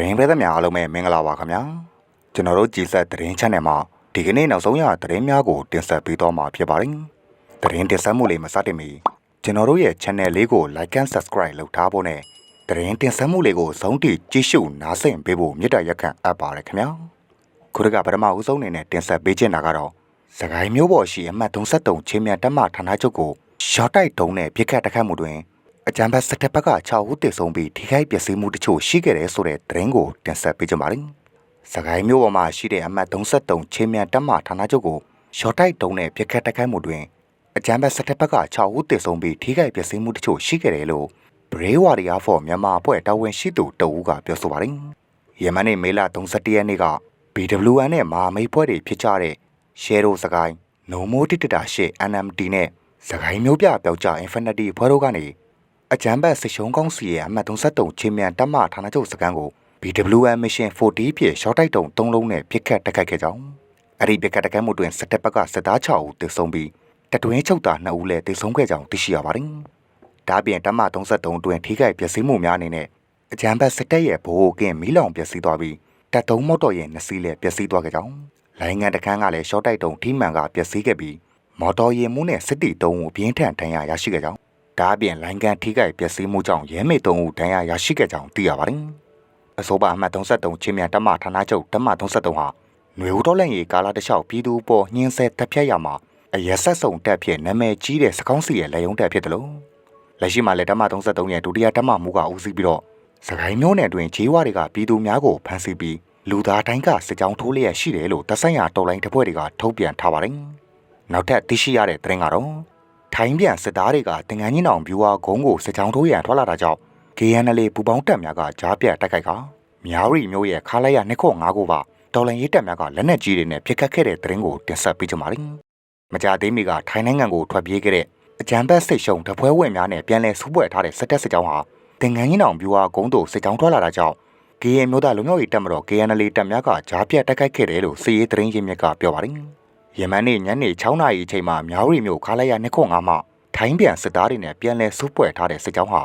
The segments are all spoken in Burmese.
သတင်းပေးသမျှအားလုံးပဲမင်္ဂလာပါခင်ဗျာကျွန်တော်တို့ကြည်ဆက်သတင်း channel မှာဒီကနေ့နောက်ဆုံးရသတင်းများကိုတင်ဆက်ပေးသွားမှာဖြစ်ပါတယ်သတင်းတင်ဆက်မှုလေးမစတင်မီကျွန်တော်တို့ရဲ့ channel လေးကို like and subscribe လုပ်ထားဖို့နဲ့သတင်းတင်ဆက်မှုလေးကိုဆုံးထိကြည့်ရှုနားဆင်ပေးဖို့မေတ္တာရက်ခံအပ်ပါတယ်ခင်ဗျာခုရကပထမဦးဆုံးအနေနဲ့တင်ဆက်ပေးချင်တာကတော့စကိုင်းမျိုးပေါ်ရှိအမှတ်33ချင်းမြန်တက်မှဌာနချုပ်ကိုရှော့တိုက်တုံးနဲ့ပြစ်ခတ်တက်ခတ်မှုတွင် အကြံဖတ်စစ်တပ်ဘက်က6ဦးတည်ဆုံးပြီးထိခိုက်ပျက်စီးမှုတချို့ရှိခဲ့တယ်ဆိုတဲ့သတင်းကိုတင်ဆက်ပေးကြပါမယ်။စကိုင်းမြို့ပေါ်မှာရှိတဲ့အမှတ်33ချင်းမြန်တပ်မဌာနချုပ်ကိုရှော့တိုက်တုံးနဲ့ပြစ်ခတ်တိုက်ခိုက်မှုတွင်အကြံဖတ်စစ်တပ်ဘက်က6ဦးတည်ဆုံးပြီးထိခိုက်ပျက်စီးမှုတချို့ရှိခဲ့တယ်လို့ Brave Warrior for မြန်မာအဖွဲ့တာဝန်ရှိသူတအူးကပြောဆိုပါတယ်။ယမန်နေ့မေလ31ရက်နေ့က BWN နဲ့မဟာမိတ်ဖွဲ့တွေဖြစ်ကြတဲ့ Share စကိုင်း No More Dictator ရှေ့ NMD နဲ့စကိုင်းမျိုးပြပျောက်ကြား Infinity ဖွဲ့တို့ကနေ အကြံဘတ်စစ်ရှုံးကောင်းစီရဲ့အမှတ်33ချင်းမြန်တပ်မဌာနချုပ်စခန်းကို BWM Mission 40ဖြင့်ရှော့တိုက်တုံ3လုံးနဲ့ပစ်ခတ်တိုက်ခိုက်ခဲ့ကြောင်းအဲ့ဒီပစ်ခတ်တိုက်ခိုက်မှုတွင်စစ်တပ်ဘက်ကစစ်သား6ဦးသေဆုံးပြီးတတွင်းချုပ်သား2ဦးလည်းသေဆုံးခဲ့ကြောင်းသိရှိရပါတယ်။ဒါ့အပြင်တပ်မ33တွင်ထိခိုက်ပျက်စီးမှုများအနေနဲ့အကြံဘတ်စစ်တပ်ရဲ့ဗဟိုကင်းမီးလောင်ပျက်စီးသွားပြီးတပ်သုံးမော့တော်ရဲ့နှစီးလည်းပျက်စီးသွားခဲ့ကြောင်းလိုင်းငံတခန်းကလည်းရှော့တိုက်တုံထိမှန်ကပျက်စီးခဲ့ပြီးမော်တော်ယာဉ်မှုနဲ့စစ်တီ3ဦးပြင်းထန်ဒဏ်ရာရရှိခဲ့ကြောင်း ဒါအပြင်လိုင်းကန်ထိခိုက်ပျက်စီးမှုကြောင့်ရဲမေ3ဦးဒဏ်ရာရရှိခဲ့ကြောင်းသိရပါတယ်။အဆိုပါအမှတ်33ချင်းမြန်တပ်မဌာနချုပ်တပ်မ33ဟာຫນွေဦးတော်လည်းရေကာလာတစ်လျှောက်ပြည်သူပေါ်ညှင်းဆဲတပ်ဖြတ်ရမှာအရက်ဆက်စုံတပ်ဖြစ်နာမည်ကြီးတဲ့စကောင်းစီရဲ့လက်ယုံတပ်ဖြစ်တယ်လို့လက်ရှိမှာလည်းတပ်မ33ရဲ့ဒုတိယတပ်မမှုကဦးစီးပြီးတော့စကိုင်းမျိုးနယ်တွင်ဂျေးဝါတွေကပြည်သူများကိုဖမ်းဆီးပြီးလူသားတိုင်းကစစ်ကြောင်းထိုးလျက်ရှိတယ်လို့တပ်ဆိုင်ရာတော်လိုင်းတပ်ဖွဲ့တွေကထုတ်ပြန်ထားပါတယ်။နောက်ထပ်သိရှိရတဲ့သတင်းကတော့ ထိုင်းပြန်စစ်သားတွေကတင်ငန်းကြီးနောင်ဗျူဟာဂုံးကိုစစ်ကြောင်းထိုးရန်ထွက်လာတာကြောင့် KNL ပူပေါင်းတပ်များကကြားပြတ်တိုက်ခိုက်ကမြောက်ရီမျိုးရဲ့ခါလိုက်ရနှစ်ခု၅ခုပါတော်လန်ရေးတပ်များကလက်နက်ကြီးတွေနဲ့ပစ်ခတ်ခဲ့တဲ့သတင်းကိုတင်ဆက်ပေးကြပါမယ်။မကြသေးမီကထိုင်းနိုင်ငံကိုထွက်ပြေးခဲ့တဲ့အကြံဘတ်စိတ်ရှုံတပွဲဝင်များနဲ့ပြန်လည်ဆူပွဲထားတဲ့စစ်တပ်စစ်ကြောင်းဟာတင်ငန်းကြီးနောင်ဗျူဟာဂုံးတို့စစ်ကြောင်းထွက်လာတာကြောင့် KN မျိုးသားလူမျိုးရေးတပ်မတော် KNL တပ်များကကြားပြတ်တိုက်ခိုက်ခဲ့တယ်လို့စီရေးသတင်းရင်းမြစ်ကပြောပါတယ်။ ယမန်နေ့ညနေ6နာရီအချိန်မှာမြောက်ရီမျိုးခါလိုက်ရနှစ်ခု၅မှထိုင်းပြန်စစ်သားတွေနဲ့ပြန်လည်စုပွဲထားတဲ့စစ်ကြောင်းဟာ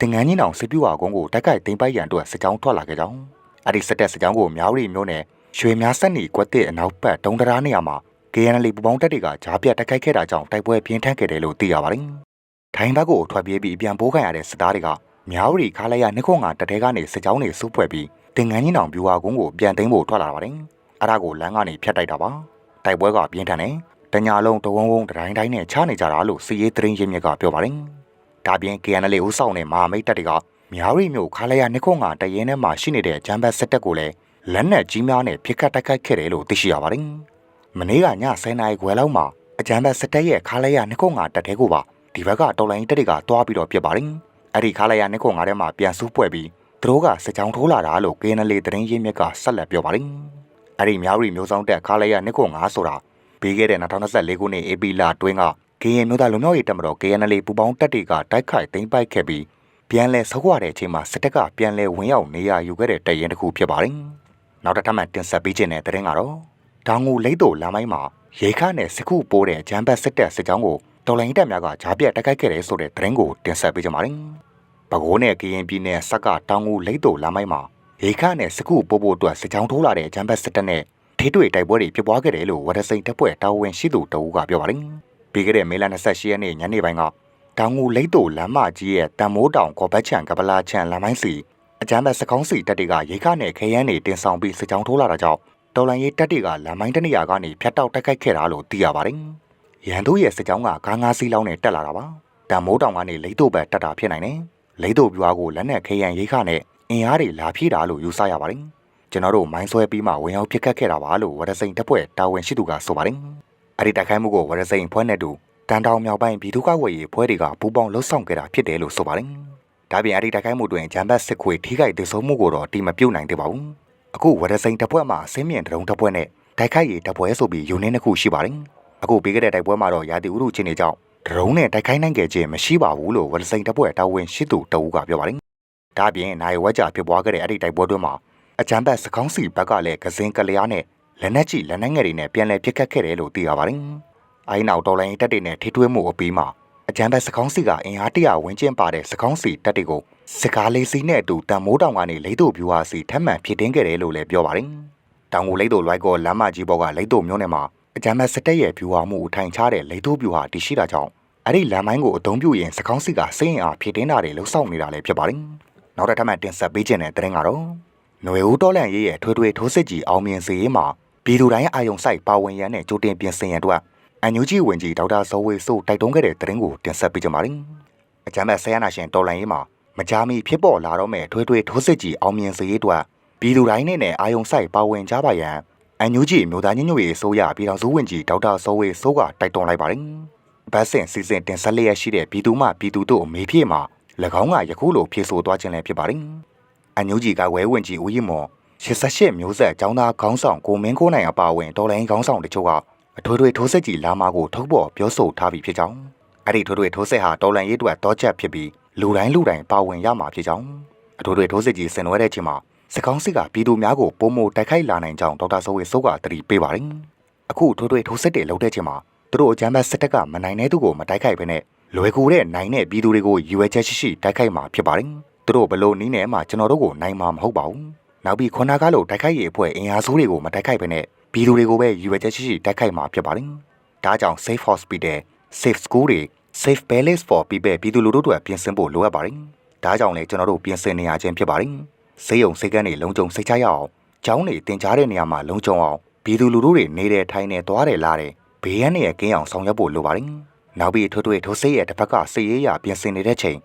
တင်ငန်းကြီးနောင်စစ်ပြူဟာကုန်းကိုတက်ကိုက်သိမ်းပိုက်ရန်အတွက်စစ်ကြောင်းထွက်လာခဲ့ကြောင်းအဲ့ဒီစစ်တပ်စစ်ကြောင်းကိုမြောက်ရီမျိုးနဲ့ရွှေများဆက်နီကွက်တဲ့အနောက်ဘက်တုံးတရားနေရာမှာ KNL ပူပေါင်းတပ်တွေကကြားပြတ်တိုက်ခိုက်ခဲ့တာကြောင့်တိုက်ပွဲပြင်းထန်ခဲ့တယ်လို့သိရပါတယ်။ထိုင်းဘက်ကိုထွက်ပြေးပြီးပြန်ပိုးခံရတဲ့စစ်သားတွေကမြောက်ရီခါလိုက်ရနှစ်ခုငါတတဲကနေစစ်ကြောင်းတွေစုပွဲပြီးတင်ငန်းကြီးနောင်ဗျူဟာကုန်းကိုပြန်သိမ်းဖို့ထွက်လာတာပါတယ်။အဲ့ဒါကိုလမ်းကနေဖျက်တိုက်တာပါ။ တိုက်ပွဲကပြင်းထန်တယ်တညာလုံးတဝုံဝုံတိုင်းတိုင်းနဲ့ချနေကြတာလို့စီရေးသတင်းရင်းမြစ်ကပြောပါတယ်။ဒါပြင် KNL ဦးဆောင်တဲ့မဟာမိတ်တပ်တွေကမြောက်ရီမျိုးခါလရနှစ်ခုငါတရင်ထဲမှာရှိနေတဲ့ဂျမ်ဘတ်စစ်တပ်ကိုလည်းလက်နက်ကြီးများနဲ့ဖိခတ်တိုက်ခိုက်ခဲ့တယ်လို့သိရှိရပါတယ်။မနေ့ကည10နာရီခွဲလောက်မှာအဂျမ်ဘတ်စစ်တပ်ရဲ့ခါလရနှစ်ခုငါတပ်တဲကိုပါဒီဘက်ကတော်လိုင်းတပ်တွေကတွားပြီးတော့ပြစ်ပါတယ်။အဲ့ဒီခါလရနှစ်ခုငါထဲမှာပြန်စုပွဲပြီးသူတို့ကစစ်ကြောင်းထိုးလာတာလို့ KNL သတင်းရင်းမြစ်ကဆက်လက်ပြောပါတယ်။ အဲ့ဒီမြောက်ရီမျိုးဆောင်တက်ခါလရနှစ်ခုငါဆိုတာပြီးခဲ့တဲ့2024ခုနှစ်ဧပြီလအတွင်းက KN မျိုးသားလူမျိုးရေးတပ်မတော် KNL ပူပေါင်းတပ်တွေကတိုက်ခိုက်သိမ်းပိုက်ခဲ့ပြီးပြန်လဲဆောက်ရတဲ့အချိန်မှာစစ်တပ်ကပြန်လဲဝင်ရောက်နေရယူခဲ့တဲ့တရင်တစ်ခုဖြစ်ပါတယ်။နောက်တစ်ထပ်မှတင်ဆက်ပေးခြင်းတဲ့တဲ့ရင်ကတော့တောင်ငူလိတ်တို့လမ်းမိုင်းမှာရေခါနဲ့စခုပိုးတဲ့ဂျမ်ဘတ်စစ်တပ်စစ်ကြောင်းကိုတော်လိုင်းတပ်များကဂျားပြတ်တိုက်ခိုက်ခဲ့တယ်ဆိုတဲ့တဲ့ရင်ကိုတင်ဆက်ပေးကြပါမယ်။ပဲခူးနဲ့ကရင်ပြည်နယ်ဆက်ကတောင်ငူလိတ်တို့လမ်းမိုင်းမှာ ရေခါနဲ့စခုပိုးပိုးအတွက်စစ်ကြောင်းထိုးလာတဲ့ဂျမ်ဘတ်စစ်တပ်နဲ့ထိတွေ့တိုက်ပွဲတွေဖြစ်ပွားခဲ့တယ်လို့ဝရစိန်တပ်ဖွဲ့တာဝန်ရှိသူတအူးကပြောပါတယ်။ပြီးခဲ့တဲ့မေလ28ရက်နေ့ညနေပိုင်းကတောင်ငူလိတ်တို့လမ်းမကြီးရဲ့တန်မိုးတောင်ကော်ဘတ်ချံကပလာချံလမ်းမိုင်းစီအကြမ်းဖက်စကောင်းစီတပ်တွေကရိခနဲ့ခရမ်းတွေတင်ဆောင်ပြီးစစ်ကြောင်းထိုးလာတာကြောင့်တော်လန်ရေးတပ်တွေကလမ်းမိုင်းတနေရာကနေဖျက်တောက်တိုက်ခိုက်ခဲ့တာလို့သိရပါတယ်။ရန်တို့ရဲ့စစ်ကြောင်းကကားငါးစီးလောင်းနဲ့တက်လာတာပါ။တန်မိုးတောင်ကနေလိတ်တို့ဘက်တက်တာဖြစ်နိုင်တယ်။လိတ်တို့ပြွားကိုလက်နက်ခရမ်းရိခနဲ့ အင်အားတွေလာဖြည့်တာလို့ယူဆရပါတယ်။ကျွန်တော်တို့မိုင်းဆွဲပြီးမှဝင်ရောက်ပစ်ခတ်ခဲ့တာပါလို့ဝရစိန်တပ်ဖွဲ့တာဝန်ရှိသူကဆိုပါတယ်။အဲ့ဒီတိုက်ခိုက်မှုကိုဝရစိန်ဖွဲ့နဲ့တူတန်တောင်မြောက်ပိုင်းပြည်သူ့ကာကွယ်ရေးဖွဲ့တွေကပူးပေါင်းလှုပ်ဆောင်ခဲ့တာဖြစ်တယ်လို့ဆိုပါတယ်။ဒါပြင်အဲ့ဒီတိုက်ခိုက်မှုတွင်ဂျမ်ဘတ်စစ်ခွေထိခိုက်ဒေဆုံးမှုကိုတော့တိမပြုတ်နိုင်သေးပါဘူး။အခုဝရစိန်တပ်ဖွဲ့မှာဆင်းမြင့်တရုံတပ်ဖွဲ့နဲ့တိုက်ခိုက်ရေးတပ်ဖွဲ့ဆိုပြီးယူနင်းတစ်ခုရှိပါတယ်။အခုပြီးခဲ့တဲ့တိုက်ပွဲမှာတော့ရာသီဥတုချင်းတွေကြောင့်ဒရုန်းနဲ့တိုက်ခိုက်နိုင်ခဲ့ခြင်းမရှိပါဘူးလို့ဝရစိန်တပ်ဖွဲ့တာဝန်ရှိသူတအူးကပြောပါတယ်။ ဒါပြင်နိုင်ဝက်ကြဖြစ်ပွားခဲ့တဲ့အဲ့ဒီတိုက်ပွဲတွင်မှာအကြံဘတ်စကောင်းစီဘက်ကလည်းကစင်ကလျားနဲ့လက်နက်ကြီးလက်နက်ငယ်တွေနဲ့ပြန်လည်ပစ်ခတ်ခဲ့တယ်လို့သိရပါတယ်။အဲဒီနောက်တော်လိုင်းတပ်တွေနဲ့ထိထွေးမှုအပြီးမှာအကြံဘတ်စကောင်းစီကအင်အားတရာဝန်းကျင်ပါတဲ့စကောင်းစီတပ်တွေကိုစကားလေးစီးနဲ့အတူတန်မိုးတောင်ကနေလိတ်တို့ဗျူဟာစီထပ်မံဖြစ်တင်းခဲ့တယ်လို့လည်းပြောပါတယ်။တောင်ကိုလိတ်တို့လွိုက်ကောလမ်းမကြီးဘောကလိတ်တို့မျိုးနယ်မှာအကြမ်းမဲ့စတက်ရဲ့ဗျူဟာမှုထိုင်ချတဲ့လိတ်တို့ဗျူဟာတည်ရှိတာကြောင့်အဲ့ဒီလမ်းမိုင်းကိုအုံပြုရင်စကောင်းစီကစိတ်ရင်အားဖြစ်တင်းတာတွေလှုပ်ဆောင်နေတာလည်းဖြစ်ပါတယ်။ နောက်တစ်ထပ်မှတင်ဆက်ပေးခြင်းတဲ့တဲ့ရင်ကတော့ຫນွေဦးတော်လန်ရေးရဲ့ထွေထွေထိုးစစ်ကြီးအောင်မြင်စေရေးမှာပြည်သူတိုင်းအာယုံဆိုင်ပါဝင်ရန်နဲ့ကြိုတင်ပြင်ဆင်ရန်အတွက်အန်ယူဂျီဝင်ကြီးဒေါက်တာဇော်ဝေဆိုတိုက်တွန်းခဲ့တဲ့တဲ့ရင်ကိုတင်ဆက်ပေးကြပါမယ်။အကြမ်းမဲ့ဆရာနာရှင်တော်လန်ရေးမှာမကြာမီဖြစ်ပေါ်လာတော့မဲ့ထွေထွေထိုးစစ်ကြီးအောင်မြင်စေရေးအတွက်ပြည်သူတိုင်းနဲ့အာယုံဆိုင်ပါဝင်ကြပါရန်အန်ယူဂျီမျိုးသားညညွတ်ရေးအစိုးရပြည်တော်စုဝင်ကြီးဒေါက်တာဇော်ဝေဆိုကတိုက်တွန်းလိုက်ပါတယ်။ဘတ်စင်စီစဉ်တင်ဆက်လျက်ရှိတဲ့ပြည်သူမှပြည်သူတို့အမေဖြစ်မှာ၎ င်းကယခုလိုဖြေဆိုသွားခြင်းလည်းဖြစ်ပါတယ်။အန်ယူဂျီကဝဲဝင်ကြီးဦးရီမော်88မျိုးဆက်ចောင်းသားခေါင်းဆောင်ကိုမင်းကိုနိုင်အပါအဝင်တော်လိုင်းခေါင်းဆောင်တချို့ကအထွေထွေထိုးစစ်ကြီးလာမာကိုထုတ်ပေါ်ပြောဆိုထားပြီးဖြစ်ကြောင်းအဲ့ဒီထွေထွေထိုးစစ်ဟာတော်လန်ရေးအတွက်တောချက်ဖြစ်ပြီးလူတိုင်းလူတိုင်းပါဝင်ရမှာဖြစ်ကြောင်းအထွေထွေထိုးစစ်ကြီးဆင်နွှဲတဲ့ချိန်မှာစကောင်းစစ်ကပြည်သူများကိုပုံမတိုက်ခိုက်လာနိုင်ကြောင်းဒေါက်တာဆိုဝေစိုးကတတိပေးပါတယ်အခုထွေထွေထိုးစစ်တွေလုပ်တဲ့ချိန်မှာသူတို့အကြမ်းဖက်စစ်တပ်ကမနိုင်တဲ့သူကိုမတိုက်ခိုက်ဘဲနဲ့ လွယ်ကူတဲ့နိုင်တဲ့ပြည်သူတွေကိုရည်ရွယ်ချက်ရှိရှိတိုက်ခိုက်မှာဖြစ်ပါတယ်သူတို့ဘလို့နီးနေမှကျွန်တော်တို့ကိုနိုင်မှာမဟုတ်ပါဘူးနောက်ပြီးခွန်နာကားလို့တိုက်ခိုက်ရေးအဖွဲ့အင်အားစုတွေကိုမတိုက်ခိုက်ဘဲနဲ့ပြည်သူတွေကိုပဲရည်ရွယ်ချက်ရှိရှိတိုက်ခိုက်မှာဖြစ်ပါတယ်။ဒါကြောင့် Safe Hospital, Safe School တွေ Safe Palace for People ပြည်သူလူထုတွေပြင်ဆင်ဖို့လိုအပ်ပါတယ်။ဒါကြောင့်လည်းကျွန်တော်တို့ပြင်ဆင်နေရခြင်းဖြစ်ပါတယ်။ဆေးရုံဆေးကန်းတွေလုံခြုံစိတ်ချရအောင်၊ကျောင်းတွေတင်ကြားတဲ့နေရာမှာလုံခြုံအောင်ပြည်သူလူထုတွေနေတဲ့ထိုင်နေသွားတယ်လားတဲ့ဘေးရန်တွေကင်းအောင်ဆောင်ရွက်ဖို့လိုပါတယ်။ နောက်ပြီးထွေထွေထိုးစိတ်ရဲ့တစ်ဖက်ကစိတ်ရေးရပြင်ဆင်နေတဲ့ချိန်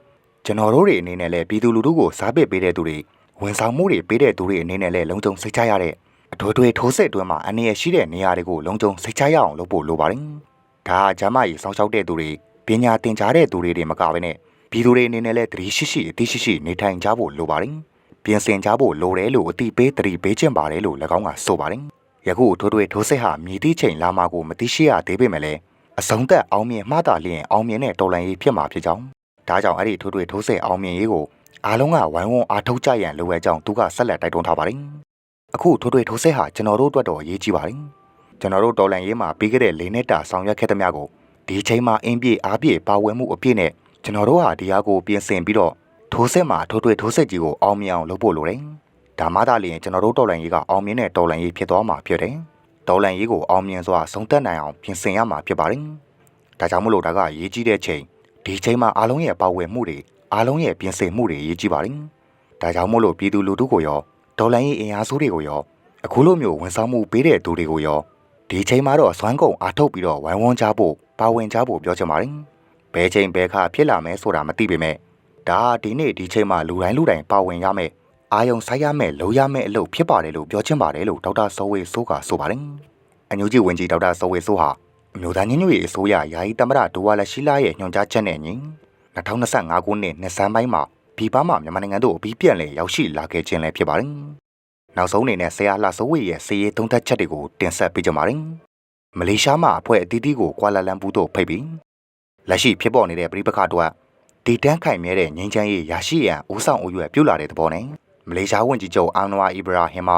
ကျွန်တော်တို့တွေအနေနဲ့လည်းပြည်သူလူထုကိုစားပစ်ပေးတဲ့သူတွေဝန်ဆောင်မှုတွေပေးတဲ့သူတွေအနေနဲ့လည်းလုံခြုံစိတ်ချရတဲ့အထွေထွေထိုးစစ်အတွင်းမှာအနေရရှိတဲ့နေရာတွေကိုလုံခြုံစိတ်ချရအောင်လုပ်ဖို့လိုပါတယ်။ဒါကဂျမ်းမာရေးစောင့်ရှောက်တဲ့သူတွေပညာသင်ကြားတဲ့သူတွေတွေမကဘဲနဲ့ပြည်သူတွေအနေနဲ့လည်းသတိရှိရှိအသိရှိရှိနေထိုင်ကြဖို့လိုပါတယ်။ပြင်ဆင်ကြဖို့လိုတယ်လို့အတိပေးသတိပေးခြင်းပါတယ်လို့၎င်းကဆိုပါတယ်။ယခုထိုးထွေထိုးစစ်ဟာမြည်သည့်ချိန်လာမှကိုမသိရှိရသေးပေမဲ့လည်း အစုံသက်အောင်မြင်မှသာလျင်အောင်မြင်တဲ့တော်လှန်ရေးဖြစ်မှာဖြစ်ကြောင်းဒါကြောင့်အဲ့ဒီထိုးထွေထိုးစစ်အောင်မြင်ရေးကိုအားလုံးကဝိုင်းဝန်းအားထုတ်ကြရန်လိုအပ်ကြောင်းသူကဆက်လက်တိုက်တွန်းထားပါတယ်။အခုထိုးထွေထိုးစစ်ဟာကျွန်တော်တို့အတွက်တော့အရေးကြီးပါတယ်။ကျွန်တော်တို့တော်လန်ရေးမှာပြီးခဲ့တဲ့၄နှစ်တာဆောင်ရွက်ခဲ့သမျှကိုဒီချိန်မှာအင်းပြေအားပြေပါဝင်မှုအပြည့်နဲ့ကျွန်တော်တို့ဟာဒီဟာကိုပြင်ဆင်ပြီးတော့ထိုးစစ်မှာထိုးထွေထိုးစစ်ကြီးကိုအောင်မြင်အောင်လုပ်ဖို့လိုတယ်။ဒါမှသာလျှင်ကျွန်တော်တို့တော်လန်ရေးကအောင်မြင်တဲ့တော်လန်ရေးဖြစ်သွားမှာဖြစ်တယ်။ တော်လန်ရေးကိုအောင်မြင်စွာဆုံးသက်နိုင်အောင်ပြင်ဆင်ရမှာဖြစ်ပါတယ်။ဒါကြောင့်မလို့ဒါကအရေးကြီးတဲ့ချိန်ဒီချိန်မှာအားလုံးရဲ့ပါဝင်မှုတွေအားလုံးရဲ့ပြင်ဆင်မှုတွေအရေးကြီးပါတယ်။ဒါကြောင့်မို့လို့ပြည်သူလူထုကိုရောဒေါ်လာရေးအင်အားစုတွေကိုရောအခုလိုမျိုးဝန်ဆောင်မှုပေးတဲ့သူတွေကိုရောဒီချိန်မှာတော့အစွမ်းကုန်အားထုတ်ပြီးတော့ဝိုင်းဝန်းကြဖို့ပါဝင်ကြဖို့ပြောချင်ပါတယ်။ဘယ်ချိန်ဘယ်ခါဖြစ်လာမယ်ဆိုတာမသိပေမဲ့ဒါဒီနေ့ဒီချိန်မှာလူတိုင်းလူတိုင်းပါဝင်ရမယ် အာယုံဆိုင်ရမယ်လိုရမယ်အလုပ်ဖြစ်ပါတယ်လို့ပြောချင်ပါတယ်လို့ဒေါက်တာစောဝေဆိုးကဆိုပါတယ်။အညူကြီးဝင်ကြီးဒေါက်တာစောဝေဆိုးဟာအမျိုးသားညညွေအစိုးရယာယီတမရဒိုဝါလက်ရှိလာရဲ့ညွှန်ကြားချက်နဲ့ညီ2025ခုနှစ်နှစ်ဆန်းပိုင်းမှာပြည်ပမှာမြန်မာနိုင်ငံသို့အပြီးပြန်လည်ရောက်ရှိလာခဲ့ခြင်းလည်းဖြစ်ပါတယ်။နောက်ဆုံးအနေနဲ့ဆရာလှစိုးဝေရဲ့စီရေးသုံးသက်ချက်တွေကိုတင်ဆက်ပေးကြပါမယ်။မလေးရှားမှာအဖွဲ့အသီးသီးကိုကွာလာလမ်ပူသို့ဖိတ်ပြီးလက်ရှိဖြစ်ပေါ်နေတဲ့ပြည်ပခါတို့တီတန်းခိုင်မြဲတဲ့ငင်းချမ်းရေးရရှိရန်ဦးဆောင်အရွယ်ပြုလာတဲ့သဘောနဲ့ မလေးရှားဝန်ကြီးချုပ်အာနဝါအီဘရာဟင်မှ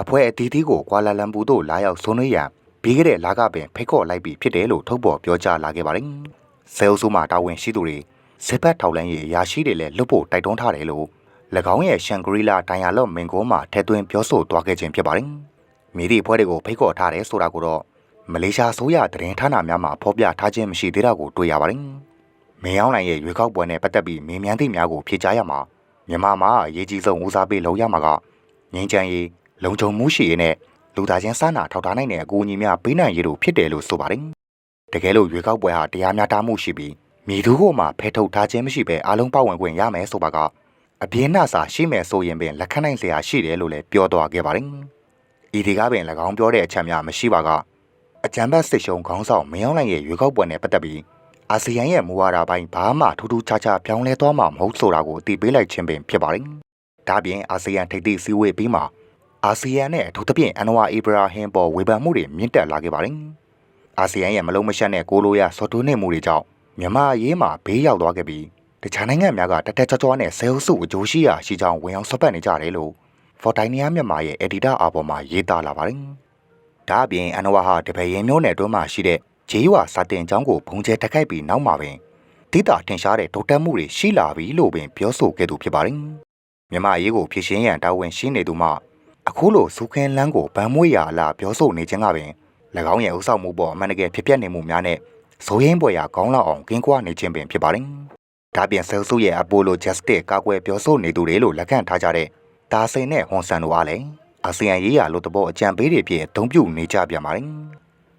အဖွဲ့အသီးသီးကိုကွာလာလမ်ပူသို့လာရောက်ဆွေးနွေးရန်ပြီးခဲ့တဲ့လကပင်ဖိတ်ခေါ်လိုက်ပြီးဖြစ်တယ်လို့ထုတ်ပေါ်ပြောကြားလာခဲ့ပါတယ်။ဆဲအုပ်စုမှတာဝန်ရှိသူတွေစစ်ဘက်ထောက်လန်းရေးအရာရှိတွေလည်းလွတ်ဖို့တိုက်တွန်းထားတယ်လို့၎င်းရဲ့ရှန်ဂရီလာဒိုင်ယာလော့မင်ကိုမှာထဲသွင်းပြောဆိုသွားခဲ့ခြင်းဖြစ်ပါတယ်။မိသည့်အဖွဲ့တွေကိုဖိတ်ခေါ်ထားတယ်ဆိုတာကိုတော့မလေးရှားဆိုရသတင်းဌာနများမှာဖော်ပြထားခြင်းမရှိသေးတာကိုတွေ့ရပါတယ်။မင်းအောင်နိုင်ရဲ့ရွေးကောက်ပွဲနဲ့ပတ်သက်ပြီးမင်းမြန်းသည့်များကိုဖြေကြားရမှာ မြန်မာမှာအရေးကြီးဆုံးဦးစားပေးလုပ်ရမှာကငင်းချမ်းရေးလုံခြုံမှုရှိရေးနဲ့လူသားချင်းစာနာထောက်ထားနိုင်တဲ့အကူအညီများပေးနိုင်ရေးတို့ဖြစ်တယ်လို့ဆိုပါတယ်။တကယ်လို့ရွေးကောက်ပွဲဟာတရားမျှတမှုရှိပြီးမိသူကိုမှဖဲထုတ်ထားခြင်းမရှိဘဲအားလုံးပါဝင်ခွင့်ရမယ်ဆိုပါကအပြင်းနာစာရှိမယ်ဆိုရင်ပင်လက်ခံနိုင်စရာရှိတယ်လို့လည်းပြောသွားခဲ့ပါတယ်။ဤဒီကပင်၎င်းပြောတဲ့အချက်များမရှိပါကအကြံပတ်စစ်ရှုံခေါင်းဆောင်မင်းအောင်လှိုင်ရဲ့ရွေးကောက်ပွဲနဲ့ပတ်သက်ပြီး အာဆီယံရဲ့မူဝါဒပိုင်းဘာမှထူးထူးခြားခြားပြောင်းလဲသွားမှာမဟုတ်ဆိုတာကိုအသိပေးလိုက်ခြင်းပင်ဖြစ်ပါတယ်။ဒါပြင်အာဆီယံထိပ်သီးစည်းဝေးပြီးမှအာဆီယံနဲ့အထူးသဖြင့်အန်ဝါအီဘရာဟင်ပေါ်ဝေဖန်မှုတွေမြင့်တက်လာခဲ့ပါတယ်။အာဆီယံရဲ့မလုံးမရှက်တဲ့ကိုလိုရဆော်တိုးနေမှုတွေကြောင့်မြန်မာရေးမှာဘေးရောက်သွားခဲ့ပြီးတခြားနိုင်ငံများကတက်တက်ကြွကြွနဲ့ဆဲအုပ်စုအကျိုးရှိရာရှိကြောင်းဝင်အောင်ဆွတ်ပတ်နေကြတယ်လို့ဖော်တိုင်နီယာမြန်မာရဲ့အက်ဒီတာအာပေါ်မှာရေးသားလာပါတယ်။ဒါအပြင်အန်ဝါဟာတပည့်ရင်မျိုးနယ်တွင်းမှာရှိတဲ့ ဂျေးဝါစာတင်ကျောင်းကိုဘုံကျဲတက်ခိုက်ပြီးနောက်မှာပင်တတိတာထင်ရှားတဲ့တိုးတက်မှုတွေရှိလာပြီလို့ပင်ပြောဆိုခဲ့သူဖြစ်ပါတယ်မြမအရေးကိုဖြည့်ရှင်းရန်တာဝန်ရှိနေသူမှအခုလိုစူခင်းလန်းကိုဗန်မွေရအလားပြောဆိုနေခြင်းကပင်၎င်းရဲ့ဥဆောင်မှုပေါ်အမှန်တကယ်ဖြစ်ပျက်နေမှုများနဲ့ဆိုရင်ပွဲရာကောင်းလောက်အောင်ကင်းကွာနေခြင်းပင်ဖြစ်ပါတယ်ဒါပြင်ဆဲဆုရဲ့ Apollo Justice ကာကွယ်ပြောဆိုနေသူတွေလို့လက်ခံထားကြတဲ့တာစိန်နဲ့ဟွန်ဆန်တို့အားလည်းအာဆီယံရေးရာလို့တဘောအကြံပေးတွေဖြစ်အသုံးပြုနေကြပြန်ပါတယ်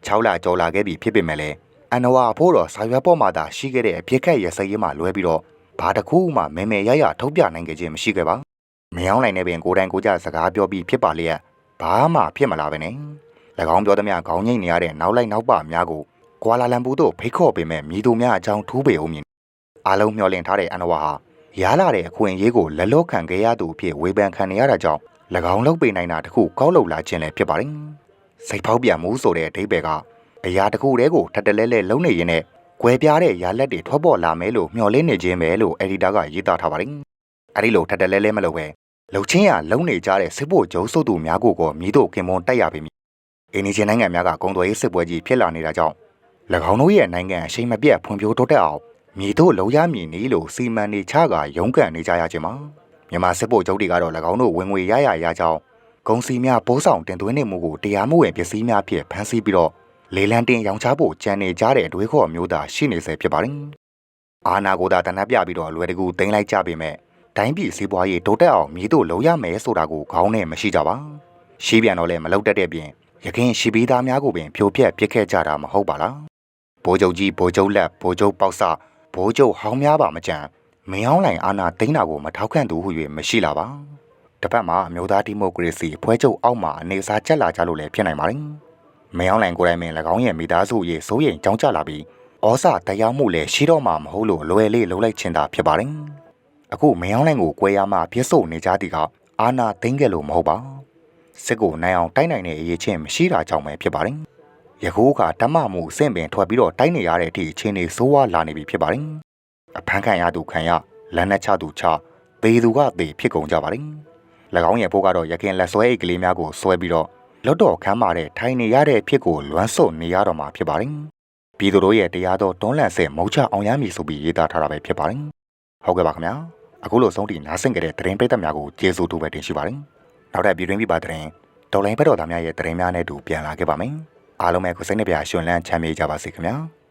6လကျော်လာခဲ့ပြီဖြစ်ပေမဲ့လည်းအန်နဝါဖို့တော့စာရွက်ပေါ်မှာသာရှိခဲ့တဲ့အပြစ်ခတ်ရစရေးမှလွဲပြီးတော့ဘာတစ်ခုမှမဲမဲရရထုတ်ပြနိုင်ခဲ့ခြင်းမရှိခဲ့ပါမယောင်းနိုင်တဲ့ပင်ကိုယ်တိုင်ကိုယ်ကြစကားပြောပြီးဖြစ်ပါလျက်ဘာမှဖြစ်မလာပဲနဲ့၎င်းပြောသမျှခေါင်းငိတ်နေရတဲ့နောက်လိုက်နောက်ပါများကိုကွာလာလမ်ပူတို့ဖိတ်ခေါ်ပေမဲ့မြည်သူများအကြောင်းထူးပေဦးမြင်အားလုံးမျှော်လင့်ထားတဲ့အန်နဝါဟာရားလာတဲ့အခွင့်အရေးကိုလက်လော့ခံခဲ့ရသူအဖြစ်ဝေဖန်ခံနေရတာကြောင့်၎င်းလုပ်ပေးနိုင်တာတခုကောက်လုံလာခြင်းလည်းဖြစ်ပါတယ် စိတ်ဖောက်ပြန်မှုဆိုတဲ့အဓိပ္ပာယ်ကအရာတစ်ခုတည်းကိုထပ်တလဲလဲလုံးနေရင်နဲ့ကွဲပြားတဲ့ရာလက်တွေထွက်ပေါ်လာမယ်လို့မျှော်လင့်နေခြင်းပဲလို့အက်ဒီတာကရေးသားထားပါတယ်။အဲဒီလိုထပ်တလဲလဲမလို့ပဲလှုပ်ချင်းရလုံးနေကြတဲ့စစ်ဖို့ကျုံစုသူများကိုကောမြည်တို့ခင်မွန်တိုက်ရပြီ။အင်းနီချင်းနိုင်ငံများကကုံသွေးစစ်ပွဲကြီးဖြစ်လာနေတာကြောင့်၎င်းတို့ရဲ့နိုင်ငံအရှိန်မပြတ်ဖွံ့ဖြိုးတိုးတက်အောင်မြည်တို့လုံရမည်နည်းလို့စီမံနေချကရုန်းကန်နေကြရခြင်းမှာမြန်မာစစ်ဖို့ကျုပ်တွေကတော့၎င်းတို့ဝင်ငွေရရရကြောင်း ဂုံစီများပိုးဆောင်တင်သွင်းနေမှုကိုတရားမှုဝင်ပစ္စည်းများဖြင့်ဖမ်းဆီးပြီးတော့လေလံတင်ရောင်ချဖို့ကြံနေကြတဲ့အတွေးခေါ်မျိုးသားရှိနေစေဖြစ်ပါတယ်။အာနာကိုသာတနပ်ပြပြီးတော့လွယ်တကူတင်လိုက်ကြပေမဲ့တိုင်းပြည်စီးပွားရေးတိုးတက်အောင်မြည်တို့လုံရမယ်ဆိုတာကိုခေါင်းနဲ့မရှိကြပါ။ရှိပြန်တော့လည်းမလောက်တတ်တဲ့ပြင်ရခင်ရှိပြီးသားများကိုပင်ဖြိုဖျက်ပစ်ခဲ့ကြတာမဟုတ်ပါလား။ဘိုးချုပ်ကြီးဘိုးချုပ်လက်ဘိုးချုပ်ပေါက်စဘိုးချုပ်ဟောင်းများပါမကြံမင်းအောင်လိုင်အာနာသိန်းတာကိုမထောက်ခံသူဟု၍မရှိလာပါ။ တစ်ဖက်မှာအမျိုးသားဒီမိုကရေစီဖွဲချုပ်အောက်မှာအနေအစားကျက်လာကြလို့လည်းဖြစ်နိုင်ပါတယ်။မင်းအောင်လိုင်ကိုယ်တိုင်ပင်၎င်းရဲ့မိသားစုရေးစိုးရိမ်ကြောင်းကြလာပြီးဩစာတရားမှုလည်းရှိတော့မှာမဟုတ်လို့လွယ်လေးလှုပ်လိုက်ချင်တာဖြစ်ပါတယ်။အခုမင်းအောင်လိုင်ကိုကွဲရမှပြစ်ဆို့နေကြသည်ကအာနာသိန်းကလေးလို့မဟုတ်ပါ။စစ်ကိုနိုင်အောင်တိုက်နိုင်တဲ့အရေးချင်းမရှိတာကြောင့်ပဲဖြစ်ပါတယ်။ယခုကတမမှုအဆင့်ပင်ထွက်ပြီးတော့တိုက်နေရတဲ့အထိအချိန်တွေဆိုးဝါးလာနေပြီဖြစ်ပါတယ်။အဖမ်းခံရသူခံရလက်နက်ချသူချသေသူကသေဖြစ်ကုန်ကြပါတယ်။၎ င်းရဲ့ဘိုးကတော့ရခင်လက်ဆွဲအိတ်ကလေးများကိုဆွဲပြီးတော့လွတ်တော်ခမ်းမာတဲ့ထိုင်နေရတဲ့အဖြစ်ကိုလွမ်းဆွနေရတော့မှာဖြစ်ပါတယ်။ပြည်သူတို့ရဲ့တရားတော်တွန်းလှန်ဆဲမုံချအောင်ရမည်ဆိုပြီးရေးသားထားတာပဲဖြစ်ပါတယ်။ဟုတ်ကဲ့ပါခင်ဗျာ။အခုလိုဆုံးတီနားဆင်ကြတဲ့သတင်းပိတ်သက်များကိုကျေးဇူးတူပဲတင်ရှိပါတယ်။နောက်ထပ်ပြည်တွင်းပြည်ပသတင်းတော်လိုင်းဘက်တော်သားများရဲ့သတင်းများနဲ့တူပြန်လာခဲ့ပါမယ်။အားလုံးပဲကိုစိတ်နှပြရှင်လန်းချမ်းမြေ့ကြပါစေခင်ဗျာ။